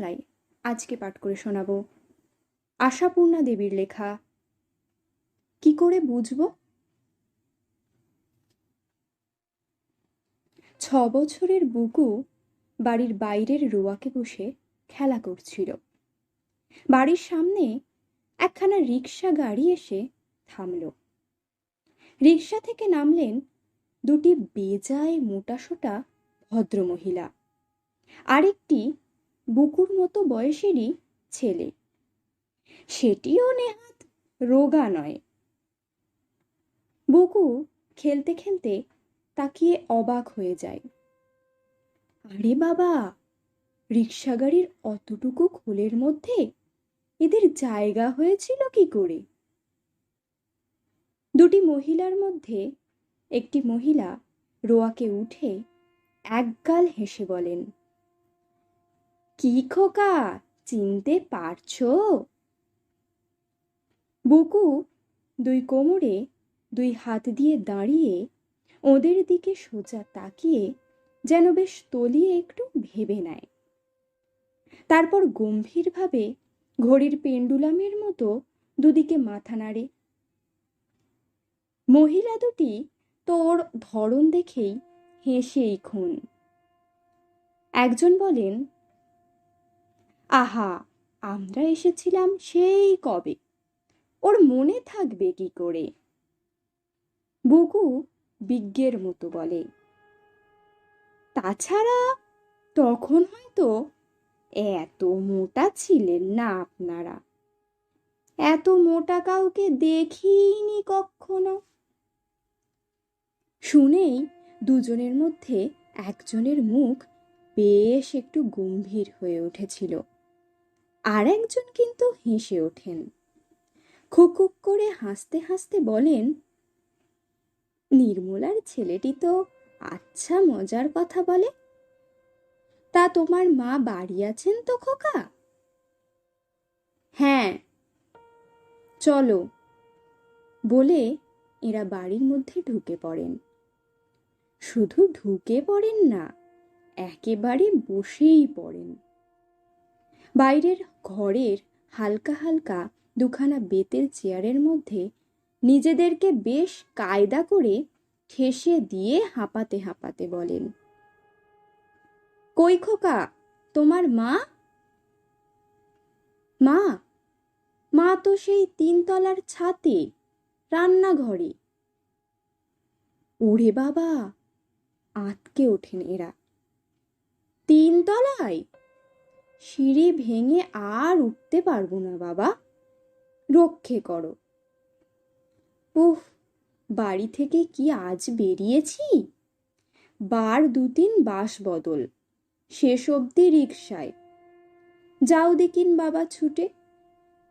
পাঠশালায় আজকে পাঠ করে শোনাব। আশাপূর্ণা দেবীর লেখা, কি করে বুঝব? ছ বছরের বুকু বাড়ির বাইরের রোয়াকে বসে খেলা করছিল। বাড়ির সামনে একখানা রিক্সা গাড়ি এসে থামল। রিক্সা থেকে নামলেন দুটি বেজায় মোটাসোটা ভদ্রমহিলা। আরেকটি বুকুর মতো বয়সেরই ছেলে। সেটিও নেহাত রোগা নয়। বুকু খেলতে খেলতে তাকিয়ে অবাক হয়ে যায়। আরে বাবা রিক্সা গাড়ির অতটুকু খোলের মধ্যে এদের জায়গা হয়েছিল কি করে? দুটি মহিলার মধ্যে একটি মহিলা রোয়াকে উঠে একগাল হেসে বলেন কি খোকা, চিনতে পারছ? বুকু দুই কোমরে দুই হাত দিয়ে দাঁড়িয়ে ওদের দিকে সোজা তাকিয়ে যেন বেশ তলিয়ে একটু ভেবে নেয়। তারপর গম্ভীরভাবে ঘড়ির পেন্ডুলামের মতো দুদিকে মাথা নাড়ে। মহিলা দুটি তোর ধরন দেখেই হেসেই খুন। একজন বলেন আহা, আমরা এসেছিলাম সেই কবে। ওর মনে থাকবে কি করে? বুকু বিজ্ঞের মতো বলে। তাছাড়া তখন হয়তো এত মোটা ছিলেন না আপনারা। এত মোটা কাউকে দেখিনি কখনো। শুনেই দুজনের মধ্যে একজনের মুখ বেশ একটু গম্ভীর হয়ে উঠেছিল। আর একজন কিন্তু হেসে ওঠেন। খুকুক করে হাসতে হাসতে বলেন, নির্মলার ছেলেটি তো আচ্ছা মজার কথা বলে। তা তোমার মা বাড়ি আছেন তো খোকা? হ্যাঁ চলো। বলে এরা বাড়ির মধ্যে ঢুকে পড়েন। শুধু ঢুকে পড়েন না, একেবারে বসেই পড়েন। বাইরের ঘরের হালকা হালকা দুখানা বেতের চেয়ারের মধ্যে নিজেদেরকে বেশ কায়দা করে ঠেসে দিয়ে হাঁপাতে হাঁপাতে বলেন, কই খোকা, তোমার মা? মা? মা তো সেই তিনতলার ছাতে, রান্নাঘরে। ওরে বাবা আটকে ওঠেন এরা। তিন তলায় সিঁড়ি ভেঙে আর উঠতে পারব না, বাবা। রক্ষে করো। উফ, বাড়ি থেকে কি আজ বেরিয়েছি? বার দু তিন বাস বদল, শেষ অবধি রিক্সায় যাও দেখিন বাবা ছুটে।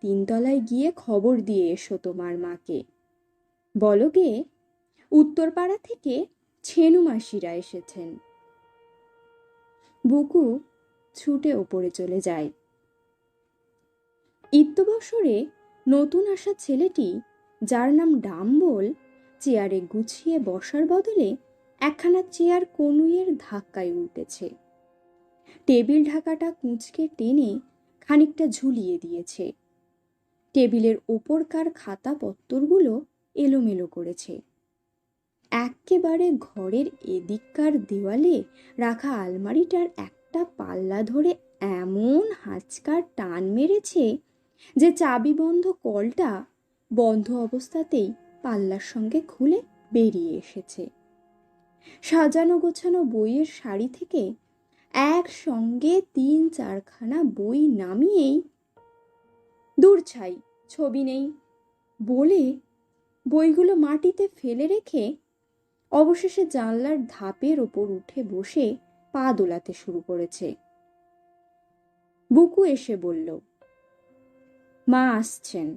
তিনতলায় গিয়ে খবর দিয়ে এসো তোমার মাকে। বলো গে উত্তরপাড়া থেকে ছেনু মাসিরা এসেছেন। বুকু ছুটে ওপরে চলে যায়। ইত্যবসরে নতুন আসা ছেলেটি, যার নাম ডাম্বল, চেয়ারে গুছিয়ে বসার বদলে একখানা চেয়ার কনুইয়ের ধাক্কায় উল্টেছে। টেবিল ঢাকাটা কুঁচকে টেনে খানিকটা ঝুলিয়ে দিয়েছে। টেবিলের ওপরকার খাতা পত্তরগুলো এলোমেলো করেছে। একেবারে ঘরের এদিককার দেওয়ালে রাখা আলমারিটার একটা পাল্লা ধরে এমন হাঁচকার টান মেরেছে যে চাবি বন্ধ কলটা বন্ধ অবস্থাতেই পাল্লার সঙ্গে খুলে বেরিয়ে এসেছে। সাজানো গোছানো বইয়ের শাড়ি থেকে একসঙ্গে তিন চারখানা বই নামিয়েই, দূর ছাই, ছবি নেই, বলে বইগুলো মাটিতে ফেলে রেখে অবশেষে জানলার ধাপের ওপর উঠে বসে পা দোলাতে শুরু করেছে। বুকু এসে বলল, মা আসছেন।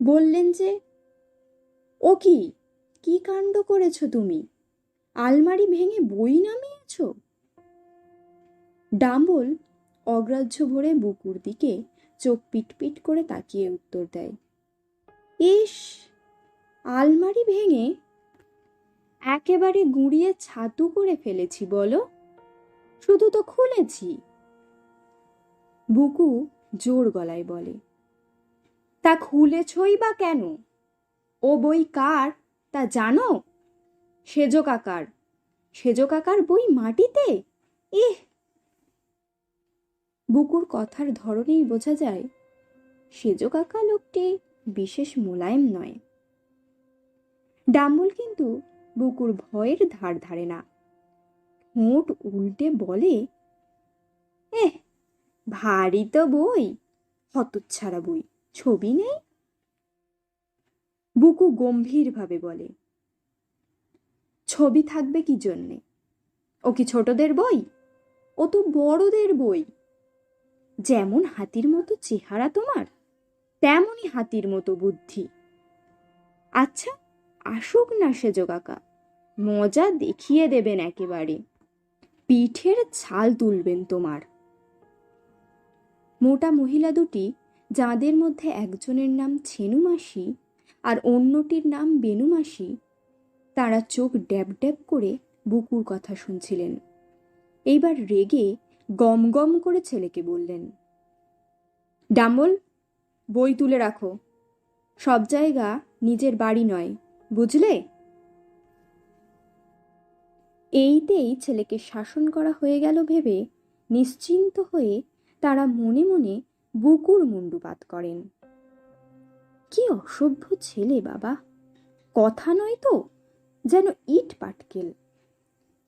বললেন যে, ও কি? কি কাণ্ড করেছ তুমি? আলমারি ভেঙে বই নামিয়েছ? ডাম্বল অগ্রাহ্য ভরে বুকুর দিকে চোখ পিটপিট করে তাকিয়ে উত্তর দেয়, ইস, আলমারি ভেঙে একেবারে গুঁড়িয়ে ছাতু করে ফেলেছি, বলো? শুধু তো খুলেছি। বুকু জোর গলায় বলে, তা খুলেছই বা কেন? ও বই কার, তা জানো? সেজ কাকার সেজ কাকার বই মাটিতে? ইহ! বুকুর কথার ধরনেই বোঝা যায়, সেজ কাকা লোকটি বিশেষ মোলায়েম নয়। ডাম্বুল কিন্তু বুকুর ভয়ের ধার ধারে না। ঠোঁট উল্টে বলে, এহ, ভারী তো বই, হতচ্ছাড়া বই, ছবি নেই? বুকু গম্ভীরভাবে বলে, ছবি থাকবে কি জন্যে? ও কি ছোটদের বই? ও তো বড়দের বই। যেমন হাতির মতো চেহারা তোমার, তেমনই হাতির মতো বুদ্ধি। আচ্ছা আসুক না সেজ কাকা মজা দেখিয়ে দেবেন একেবারে। পিঠের ছাল তুলবেন তোমার। মোটা মহিলা দুটি, যাদের মধ্যে একজনের নাম ছেনু মাসি আর অন্যটির নাম বেনু মাসি তারা চোখ ড্যাব ড্যাব করে বুকুর কথা শুনছিলেন। এইবার রেগে গম গম করে ছেলেকে বললেন, ডাম্বল, বই তুলে রাখো। সব জায়গা নিজের বাড়ি নয়, বুঝলে? এইতেই ছেলেকে শাসন করা হয়ে গেল ভেবে নিশ্চিন্ত হয়ে তারা মনে মনে বুকুর মুন্ডুপাত করেন। কি অসভ্য ছেলে বাবা। কথা নয় তো, যেন ইট পাটকেল।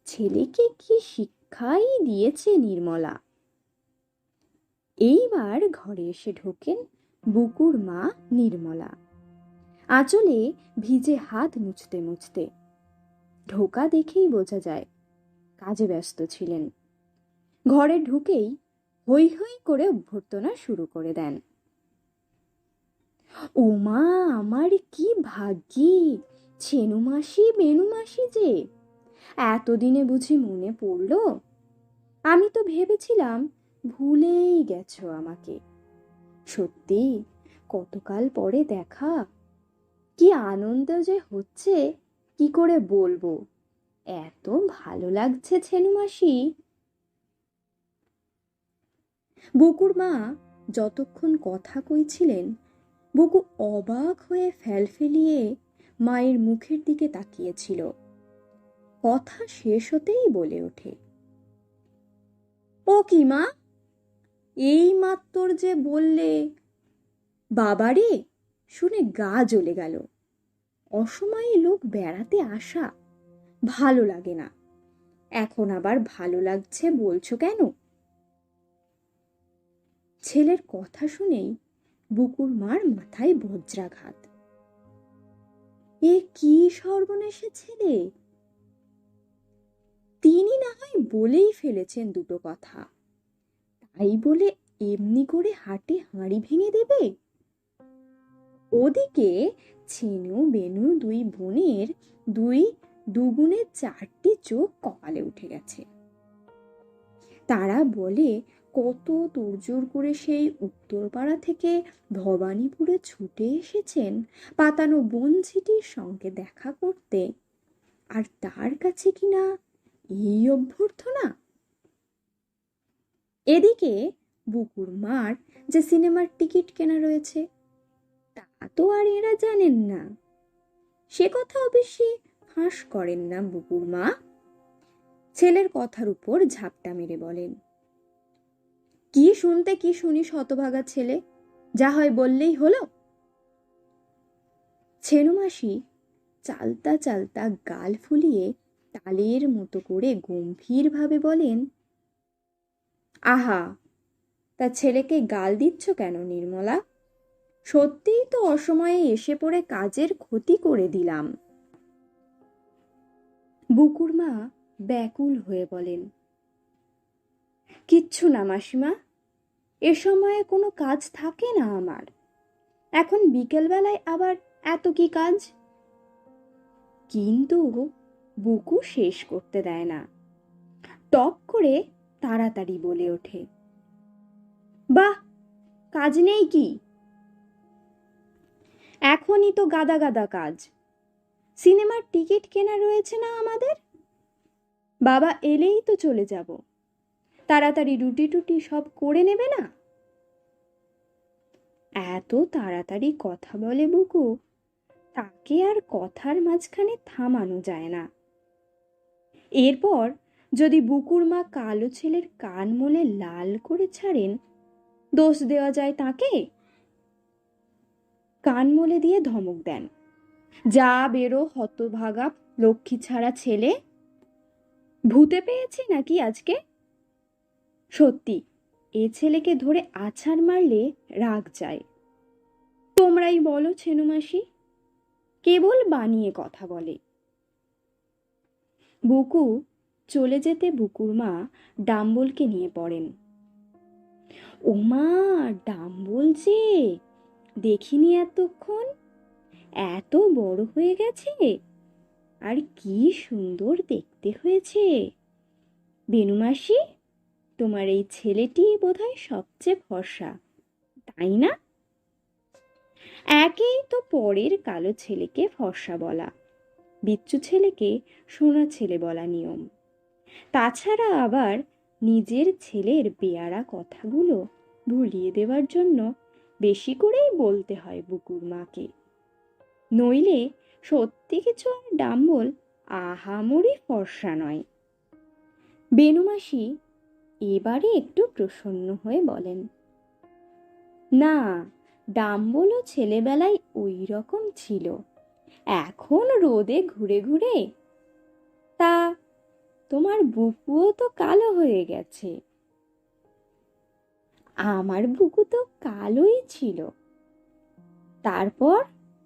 ছেলেকে কি শিক্ষাই দিয়েছে নির্মলা। এইবার ঘরে এসে ঢোকেন বুকুর মা নির্মলা। আঁচলে ভিজে হাত মুছতে মুছতে ঢোকা দেখেই বোঝা যায় কাজে ব্যস্ত ছিলেন। ঘরে ঢুকেই হৈ হৈ করে অভ্যর্থনা শুরু করে দেন। ও মা, আমার কি ভাগ্যি! ছেনু মাসি বেনু মাসি যে! এতদিনে বুঝি মনে পড়ল? আমি তো ভেবেছিলাম ভুলেই গেছো আমাকে। সত্যি, কতকাল পরে দেখা? কি আনন্দ যে হচ্ছে কি করে বলব? এত ভালো লাগছে ছেনু মাসি। বুকুর মা যতক্ষণ কথা কইছিলেন, বুকু অবাক হয়ে ফেলফেলিয়ে মায়ের মুখের দিকে তাকিয়েছিল। কথা শেষ হতেই বলে ওঠে। ও কি মা? এই মাত্তর যে বললে, বাবারে, শুনে গা জ্বলে গেল। অসময়ে লোক বেড়াতে আসা ভালো লাগে না। এখন আবার ভালো লাগছে বলছো কেন? ছেলের কথা শুনেই বুকুর মার মাথায় বজ্রাঘাত। এ কি সর্বনেশে ছেলে? তিনি না হয় বলেই ফেলেছেন দুটো কথা। তাই বলে এমনি করে হাটে হাঁড়ি ভেঙে দেবে? ওদিকে ছেনু বেনু দুই বোনের দুই দুগুণে চারটি চোখ কপালে উঠে গেছে। তারা বলে, কত তোড়জোড় করে সেই উত্তরপাড়া থেকে ভবানীপুরে ছুটে এসেছেন। পাতানো বনঝিটির সঙ্গে দেখা করতে। আর তার কাছে কিনা এই অভ্যর্থনা? এদিকে বুকুর মার যে সিনেমার টিকিট কেনা রয়েছে তা আর এরা জানেন না। সে কথা অবশ্যই ফাঁস করেন না বুকুর মা। ছেলের কথার উপর ঝাপটা মেরে বলেন, কি শুনতে, কি শুনি শতভাগা ছেলে, যা হয় বললেই হলো? ছেনুমাসি চালতা চালতা গাল ফুলিয়ে তালের মতো করে গম্ভীরভাবে বলেন, আহা, তা ছেলেকে গাল দিচ্ছ কেন নির্মলা? সত্যিই তো অসময়ে এসে পড়ে কাজের ক্ষতি করে দিলাম। বুকুর মা ব্যাকুল হয়ে বলেন, কিচ্ছু না মাসিমা, এ সময়ে কোনো কাজ থাকে না আমার। এখন বিকেলবেলায় আবার এত কি কাজ? কিন্তু বুকু শেষ করতে দেয় না। টপ করে তাড়াতাড়ি বলে ওঠে, বাহ, কাজ নেই কি? এখনই তো গাদা গাদা কাজ। সিনেমার টিকিট কেনা রয়েছে না আমাদের? বাবা এলেই তো চলে যাব। তাড়াতাড়ি রুটি টুটি সব করে নেবে না? এত তাড়াতাড়ি কথা বলে বুকু, তাকে আর কথার মাঝখানে থামানো যায় না। এরপর যদি বুকুর মা কালো ছেলের কান মলে লাল করে ছাড়েন, দোষ দেওয়া যায় তাকে? কান মলে দিয়ে ধমক দেন। যা বেরো হতভাগা লক্ষ্মী ছাড়া ছেলে। ভূতে পেয়েছে নাকি আজকে? সত্যি, এ ছেলেকে ধরে আছাড় মারলে রাগ যায় তোমরাই বলো ছেনুমাসি কেবল বানিয়ে কথা বলে। বুকু, চলে যেতে বুকুর মা ডাম্বলকে নিয়ে পড়েন। ওমা, ডাম্বল যে! দেখিনি এতক্ষণ? এত বড় হয়ে গেছে? আর কি সুন্দর দেখতে হয়েছে। বেনুমাসি তোমার এই ছেলেটি বোধহয় সবচেয়ে ভরসা, তাই না? একেই তো পরের কালো ছেলেকে ফর্সা বলা, বিচ্ছু ছেলেকে সোনা ছেলে বলা নিয়ম। তাছাড়া আবার নিজের ছেলের বেয়ারা কথাগুলো ভুলিয়ে দেওয়ার জন্য বেশি করেই বলতে হয় বুকুর মাকে। নইলে সত্যি কিছু আর ডাম্বল আহামরি ফর্সা নয়। বেনুমাসি এবারে একটু প্রসন্ন হয়ে বলেন, না, ডাম্বলও ছেলেবেলায় ওই রকম ছিল, এখন রোদে ঘুরে ঘুরে তা তোমার বুকুও তো কালো হয়ে গেছে। আমার বুকু তো কালোই ছিল। তারপর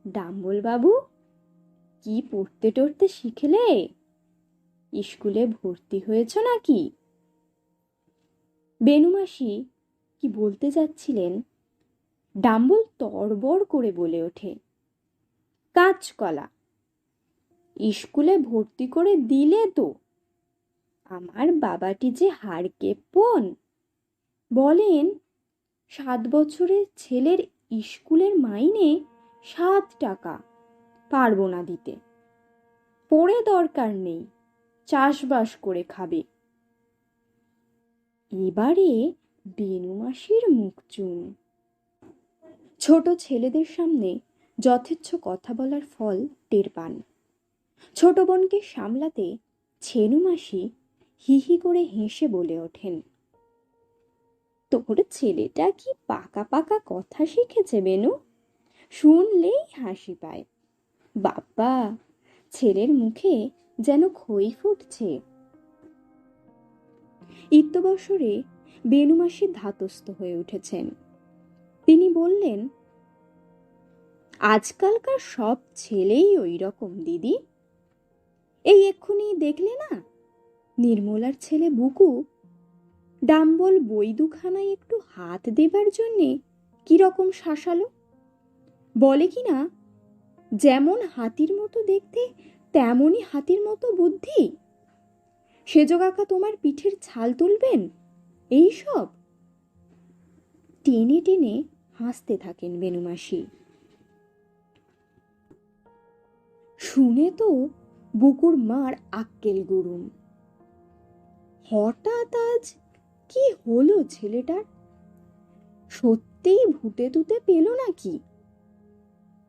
ডাম্বল বাবু কি পড়তে টড়তে শিখলে? স্কুলে ভর্তি হয়েছ নাকি? বেনুমাসি কি বলতে যাচ্ছিলেন? ডাম্বল তড়বড় করে বলে ওঠে। কাঁচকলা। স্কুলে ভর্তি করে দিলে তো। আমার বাবাটি যে হাড়কে পন বলেন সাত বছরের ছেলের স্কুলের মাইনে সাত টাকা। পারব না দিতে। পড়ে দরকার নেই। চাষবাস করে খাবে। এবারে বেনুমাসির মুখ চুন। ছোট ছেলেদের সামনে যথেচ্ছ কথা বলার ফল টের পান। ছোট বোনকে সামলাতে ছেনুমাসি হি হি করে হেসে বলে ওঠেন। তোর ছেলেটা কি পাকা পাকা কথা শিখেছে, বেনু? শুনলেই হাসি পায়। বাবা ছেলের মুখে যেন খই ফুটছে। ইত্যবসরে বেনুমাসি ধাতস্থ হয়ে উঠেছেন। তিনি বললেন, আজকালকার সব ছেলেই ওই রকম দিদি। এই এক্ষুনি দেখলে না, নির্মলার ছেলে বুকু ডাম্বল বই দুখানায় একটু হাত দেবার জন্যে কীরকম শাসালো? বলে কি না, যেমন হাতির মতো দেখতে, তেমনই হাতির মতো বুদ্ধি। কাকা তোমার পিঠের ছাল তুলবেন? এই সব? টেনে টেনে হাসতে থাকেন বেনুমাসি শুনে তো বুকুর মার আক্কেল গুরুম। হঠাৎ আজ কি হলো ছেলেটার? সত্যিই ভূতে তুতে পেল নাকি?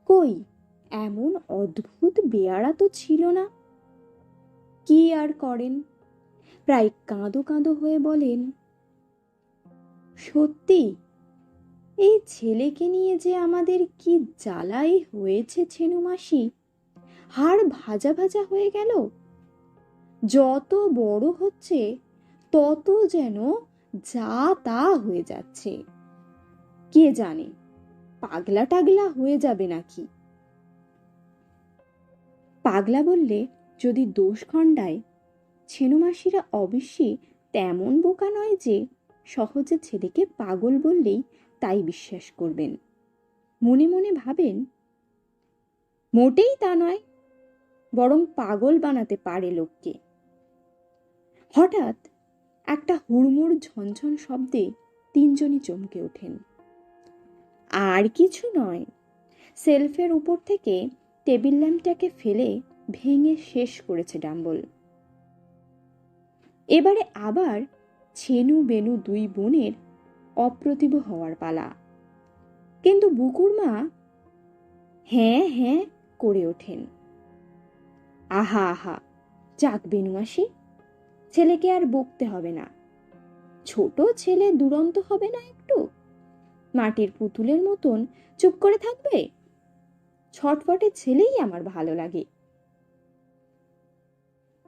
কই, এমন অদ্ভুত বেয়ারা তো ছিল না। কি আর করেন? প্রায় কাঁদো কাঁদো হয়ে বলেন, সত্যি? এই ছেলেকে নিয়ে যে আমাদের কি জ্বালাই হয়েছে ছেনু মাসি? হাড় ভাজা ভাজা হয়ে গেল? যত বড় হচ্ছে, তত যেন যা তা হয়ে যাচ্ছে। কে জানে পাগলা টাগলা হয়ে যাবে নাকি? পাগলা বললে, যদি দোষ খণ্ডায়, ছেনুমাসিরা অবশ্যই তেমন বোকা নয় যে, সহজে ছেলেকে পাগল বললেই তাই বিশ্বাস করবেন। মনে মনে ভাবেন, মোটেই তা নয়, বরং পাগল বানাতে পারে লোককে। হঠাৎ একটা হুড়মুড় ঝনঝন শব্দে তিনজনই চমকে ওঠেন। আর কিছু নয়। সেলফের উপর থেকে টেবিল ল্যাম্পটাকে ফেলে ভেঙে শেষ করেছে ডাম্বল। এবারে আবার ছেনু বেনু দুই বোনের অপ্রতিভ হওয়ার পালা। কিন্তু বুকুর মা হ্যাঁ হ্যাঁ করে ওঠেন। আহা আহা, যাক বেনুমাসি ছেলেকে আর বকতে হবে না। ছোট ছেলে দুরন্ত হবে না একটু? মাটির পুতুলের মতন চুপ করে থাকবে? ছটফটে ছেলেই আমার ভালো লাগে।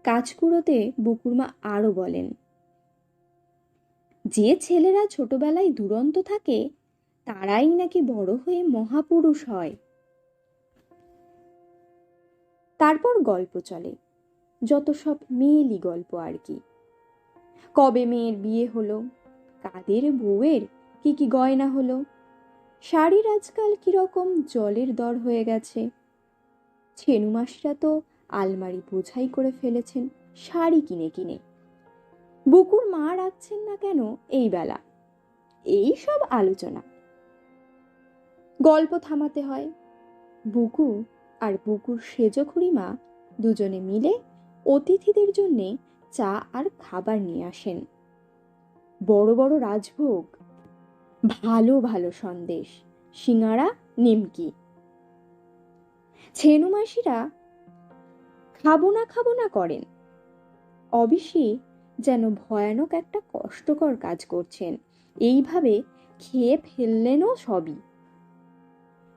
কাজকুড়োতে বুকুরমা আরও বলেন, যে ছেলেরা ছোটবেলায় দুরন্ত থাকে, তারাই নাকি বড় হয়ে মহাপুরুষ হয়। তারপর গল্প চলে। যত সব মেয়েলি গল্প আর কি। কবে মেয়ের বিয়ে হলো? কাদের বউয়ের? কি কি গয়না হলো? শাড়ির আজকাল কীরকম জলের দর হয়ে গেছে। ছেনুমাসরা তো আলমারি বোঝাই করে ফেলেছেন, শাড়ি কিনে কিনে। বুকুর মা রাখছেন না কেন এই বেলা? এই সব আলোচনা। গল্প থামাতে হয়। বুকু আর বুকুর সেজ খুড়িমা দুজনে মিলে অতিথিদের জন্যে চা আর খাবার নিয়ে আসেন। বড় বড় রাজভোগ, ভালো ভালো সন্দেশ সিঙাড়া নিমকি। ছেনুমাসিরা খাব না খাব না করেন। অবিশি যেন ভয়ানক একটা কষ্টকর কাজ করছেন। এইভাবে খেয়ে ফেললেনও সবই।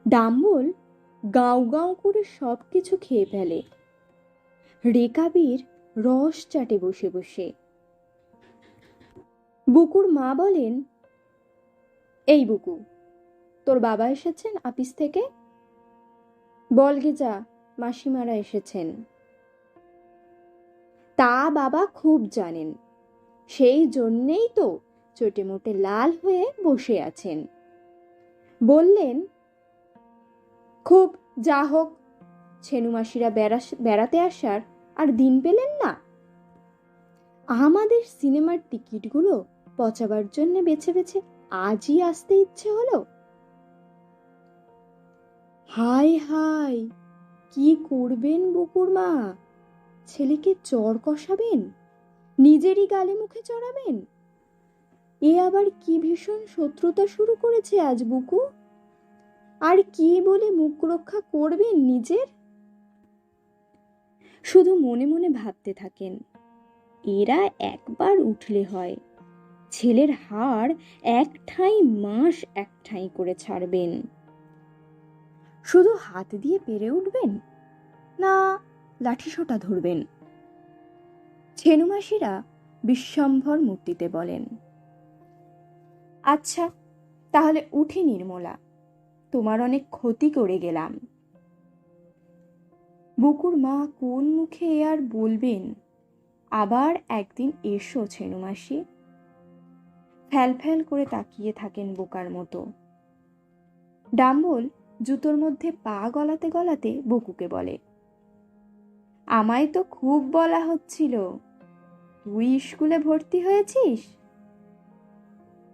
ডাম্বল গাঁও গাঁও করে সব কিছু খেয়ে ফেলে। রেকাবির রস চাটে বসে বসে। বুকুর মা বলেন, এই বুকু, তোর বাবা এসেছেন আপিস থেকে? বলগে যা মাসিমারা এসেছেন। তা বাবা খুব জানেন, সেই জন্যেই তো চোটে মোটে লাল হয়ে বসে আছেন। বললেন, খুব, যা হোক ছেনুমাসিরা বেড়াতে আসার আর দিন পেলেন না। আমাদের সিনেমার টিকিটগুলো পচাবার জন্য বেছে বেছে আজই আসতে ইচ্ছে হলো। হাই হাই, কি করবেন বকুর মা? ছেলেকে চর কষাবেন? নিজেরই গালে মুখে চড়াবেন? এ আবার কি ভীষণ শত্রুতা শুরু করেছে আজ বুকু? আর কি বলে মুখ রক্ষা করবেন নিজের? শুধু মনে মনে ভাবতে থাকেন। এরা একবার উঠলে হয়। ছেলের হাড় এক ঠাঁই মাস এক ঠাঁই করে ছাড়বেন। শুধু হাত দিয়ে পেরে উঠবেন? না, লাঠিসোটা ধরবেন। ছেনুমাসিরা বিশ্বম্ভর মূর্তিতে বলেন আচ্ছা তাহলে উঠি নির্মলা, তোমার অনেক ক্ষতি করে গেলাম। বুকুর মা কোন মুখে এ আর বলবেন? আবার একদিন এসো ছেনুমাসি ফ্যাল ফ্যাল করে তাকিয়ে থাকেন বোকার মতো। ডাম্বল জুতোর মধ্যে পা গলাতে গলাতে বকুকে বলে, আমায় তো খুব বলা হচ্ছিল। তুই স্কুলে ভর্তি হয়েছিস?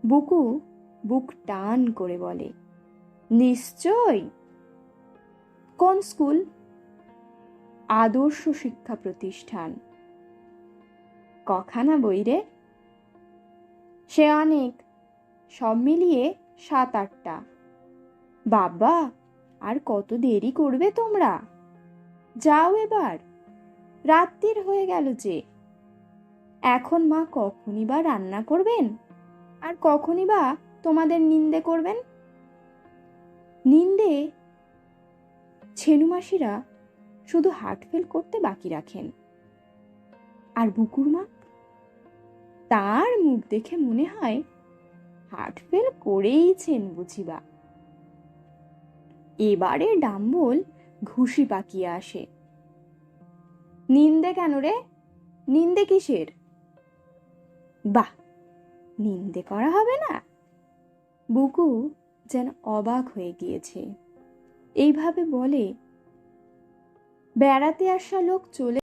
বুকু বুক টান করে বলে, নিশ্চয়। কোন স্কুল? আদর্শ শিক্ষা প্রতিষ্ঠান। কখানা বই রে সে অনেক। সব মিলিয়ে সাত আটটা। বাবা, আর কত দেরি করবে তোমরা? যাও এবার। রাত্রির হয়ে গেল যে। এখন মা কখনই বা রান্না করবেন? আর কখনই বা তোমাদের নিন্দে করবেন? নিন্দে? ছেনুমাসিরা শুধু হার্ট ফেল করতে বাকি রাখেন। আর বুকুর মা? তার মুখ দেখে মনে হয় হার্ট ফেল করেইছেন বুঝিবা। এবারে ডাম্বল ঘুষি পাকিয়ে আসে। নিন্দে কেন রে? নিন্দে কিসের? বাহ, নিন্দে করা হবে না। বুকু যেন অবাক হয়ে গিয়েছে। এইভাবে বলে বেড়াতে আসা লোক চলে